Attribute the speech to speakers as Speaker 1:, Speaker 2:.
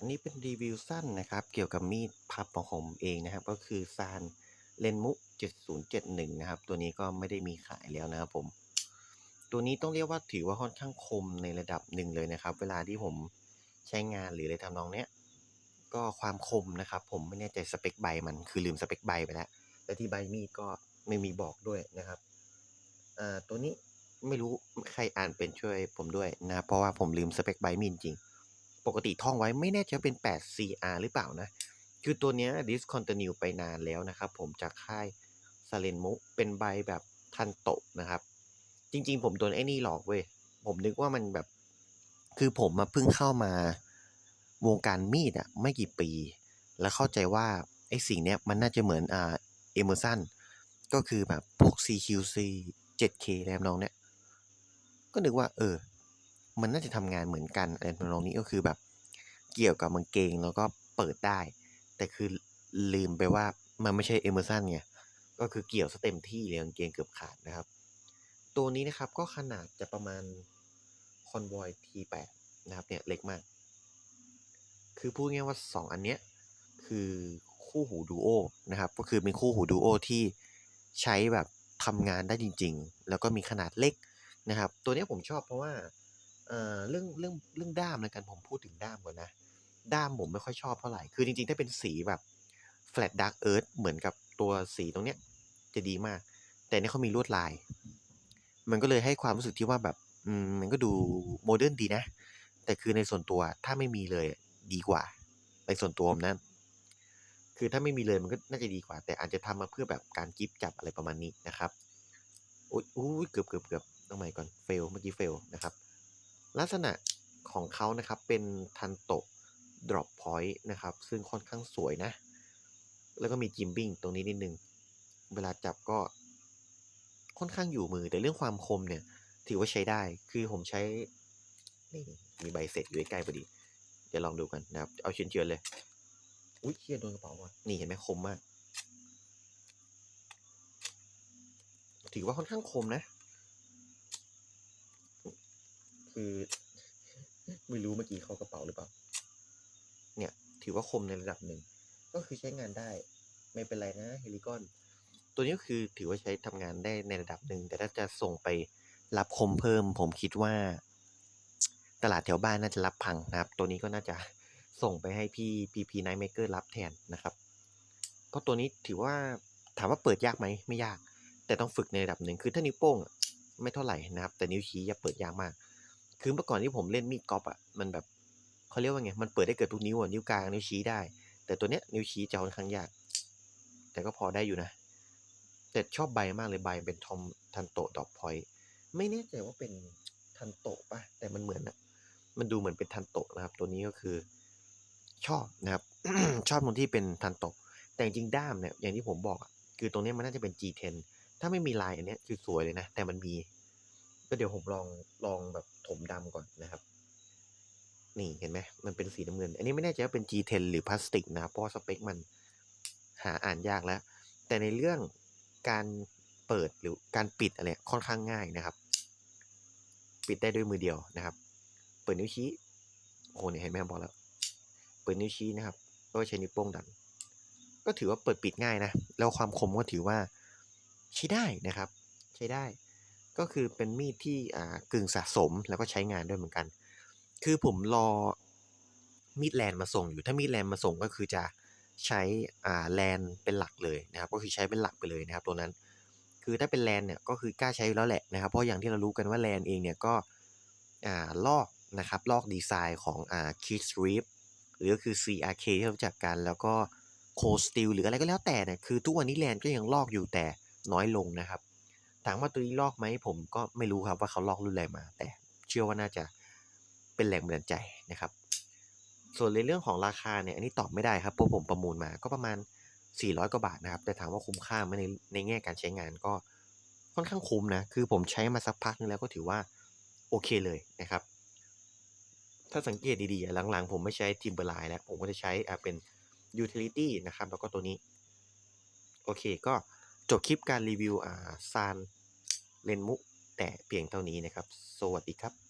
Speaker 1: อันนี้เป็นรีวิวสั้นนะครับ เกี่ยวกับมีดพับของผมเองนะครับ ก็คือซานเลนมุ7071 นะครับ ตัวนี้ก็ไม่ได้มีขายแล้วนะครับผม ตัวนี้ต้องเรียกว่าถือว่าค่อนข้างคมในระดับหนึ่งเลยนะครับ เวลาที่ผมใช้งานหรืออะไรทำนองเนี้ย ก็ความคมนะครับ ผมไม่แน่ใจสเปคใบมันคือลืมสเปคใบไปแล้ว และที่ใบมีดก็ไม่มีบอกด้วยนะครับอ่าตัวนี้ไม่รู้ใครอ่านเป็นช่วยผมด้วยนะ เพราะว่าผมลืมสเปคใบมีดจริง ปกติท่องไว้ไม่แน่ใจเป็น 8 CR หรือเปล่านะ คือตัวเนี้ย discontinue ไปนานแล้วนะครับ ผมจากค่ายซาเลนมุเป็นใบแบบทันโตะนะครับ จริง ๆ ผมโดนไอ้นี่หลอกเว้ย ผมนึกว่ามันแบบ คือผมมาเพิ่งเข้ามาวงการมีดอะไม่กี่ปี แล้วเข้าใจว่าไอ้สิ่งเนี้ยมันน่าจะเหมือนอ่าเอเมอร์สันก็คือแบบพวก CQC 7K อะไรทำนองเนี้ยก็นึกว่าเออ มันน่าจะทำงานเหมือนกันอะไรทำนองนี้ก็คือแบบ เกี่ยวกับกางเกงแล้วก็เปิดได้ แต่คือลืมไปว่ามันไม่ใช่เอเมอร์สันไงก็คือเกี่ยวซะเต็มที่เลยกางเกงเกือบขาดนะครับ ตัวนี้นะครับก็ขนาดจะประมาณ Convoy T8 นะครับเนี่ยเล็กมาก คือพูดง่ายว่า 2 อันเนี้ยคือคู่หูดูโอนะครับ ก็คือเป็นคู่หูดูโอที่ใช้แบบทำงานได้จริง ๆ แล้วก็มีขนาดเล็กนะครับ ตัวนี้ผมชอบเพราะว่า เอ่อเรื่องเรื่องเรื่องด้ามแล้วกันผมพูดถึงด้ามก่อนนะ ด้ามผมไม่ค่อยชอบเท่าไหร่ คือจริงๆ ถ้าเป็นสีแบบ flat dark earth เหมือนกับตัวสีตรงเนี้ย จะดีมาก แต่เนี่ยเขามีลวดลาย มันก็เลยให้ความรู้สึกที่ว่าแบบ อืมมันก็ดูโมเดิร์นดีนะ แต่คือในส่วนตัวถ้าไม่มีเลยดีกว่า ในส่วนตัวผมนะคือถ้าไม่มีเลยมันก็น่าจะดีกว่า แต่อาจจะทำมาเพื่อแบบการกิฟจับอะไรประมาณนี้นะครับอุ้ยเกือบเกือบเกือบต้องใหม่ก่อนเฟลเมื่อกี้เฟลนะครับ ลักษณะของเขานะครับเป็นทันโตะ drop point นะครับ ซึ่งค่อนข้างสวยนะ แล้วก็มีจิมบิ้งตรงนี้นิดนึง เวลาจับก็ค่อนข้างอยู่มือ แต่เรื่องความคมเนี่ย ถือว่าใช้ได้ คือผมใช้นี่มีใบเสร็จอยู่ใกล้พอดี เดี๋ยวลองดูกันนะครับ เอาเชือนๆเลย อุ้ยเชี่ยโดนกระเป๋าว่ะ นี่เห็นไหมคมมาก ถือว่าค่อนข้างคมนะ คือ ไม่รู้เมื่อกี้เข้ากระเป๋าหรือเปล่า เนี่ย ถือว่าคมในระดับหนึ่ง ก็คือใช้งานได้ ไม่เป็นไรนะเฮลิคอน ตัวนี้ก็คือถือว่าใช้ทำงานได้ในระดับหนึ่ง แต่ถ้าจะส่งไปรับคมเพิ่ม ผมคิดว่า ตลาดแถวบ้านน่าจะรับพังนะครับ ตัวนี้ก็น่าจะส่งไปให้พี่พีพีไนท์เมเกอร์รับแทนนะครับ เพราะตัวนี้ถือว่าถามว่าเปิดยากไหมไม่ยาก แต่ต้องฝึกในระดับหนึ่งคือถ้านิ้วโป้งไม่เท่าไหร่นะครับ แต่นิ้วชี้จะเปิดยากมาก คือเมื่อก่อนที่ผมเล่นมีดกอล์ฟอะมันแบบเขาเรียกว่าไงมันเปิดได้เกิดทุกนิ้วอะนิ้วกลางนิ้วชี้ได้ แต่ตัวเนี้ยนิ้วชี้จะค่อนข้างยาก แต่ก็พอได้อยู่นะแต่ชอบใบมากเลยใบเป็นทอมทันโตดอกพอยไม่แน่ใจว่าเป็นทันโตป่ะแต่มันเหมือนอะมันดูเหมือนเป็นทันโตนะครับ ตัวนี้ก็คือ ชอบนะครับ ชอบตรงที่เป็นทันโตแต่จริงด้ามเนี่ยอย่างที่ผมบอกอะคือตรงเนี้ยมันน่าจะเป็น G10 ถ้าไม่มีลายอันเนี้ยคือสวยเลยนะ แต่มันมี ก็เดี๋ยวผมลองลองแบบถมดำก่อนนะครับ นี่เห็นไหมมันเป็นสีน้ำเงิน อันนี้ไม่แน่ใจว่าเป็น G10 หรือพลาสติกนะเพราะสเปคมันหาอ่านยากแล้ว แต่ในเรื่องการเปิดหรือการปิดอะไรค่อนข้างง่ายนะครับ ปิดได้ด้วยมือเดียวนะครับ เปิดนิ้วชี้โอ้โหเนี่ยเห็นไหมบอกแล้ว เปิดนิ้วชี้นะครับก็ใช้นิ้วโป้งดัน ก็ถือว่าเปิดปิดง่ายนะ แล้วความคมก็ถือว่าใช้ได้นะครับ ใช้ได้ ก็คือเป็นมีดที่อ่ากึ่งสะสมแล้วก็ใช้งานด้วยเหมือนกัน คือผมรอมีดแลนมาส่งอยู่ถ้ามีดแลนมาส่งก็คือจะใช้อ่าแลนเป็นหลักเลยนะครับก็คือใช้เป็นหลักไปเลยนะครับตัวนั้น คือถ้าเป็นแลนเนี่ยก็คือกล้าใช้แล้วแหละนะครับเพราะอย่างที่เรารู้กันว่าแลนเองเนี่ยก็อ่าลอกนะครับลอกดีไซน์ของอ่า Kid Strip หรือก็คือ CRK ที่เรารู้จักกัน แล้วก็ Cold Steel หรืออะไรก็แล้วแต่เนี่ยคือทุกวันนี้แลนก็ยังลอกอยู่แต่น้อยลงนะครับ ถามว่าตัวนี้ลอกไหมผมก็ไม่รู้ครับว่าเขาลอกรุ่นอะไรมา แต่เชื่อว่าน่าจะเป็นแรงบันดาลใจนะครับ ส่วนในเรื่องของราคาเนี่ยอันนี้ตอบไม่ได้ครับเพราะผมประมูลมาก็ประมาณ 400 กว่าบาทนะครับ แต่ถามว่าคุ้มค่าไหมในในแง่การใช้งานก็ค่อนข้างคุ้มนะ คือผมใช้มาสักพักนึงแล้วก็ถือว่าโอเคเลยนะครับ ถ้าสังเกตดีๆ หลังๆ ผมไม่ใช้ทิมเบอร์ไลน์แล้ว ผมก็จะใช้อ่าเป็น utility นะครับ แล้วก็ตัวนี้ โอเคก็ จบคลิปการรีวิวอ่าซานเลนมุแต่เพียงเท่านี้นะครับ สวัสดีครับ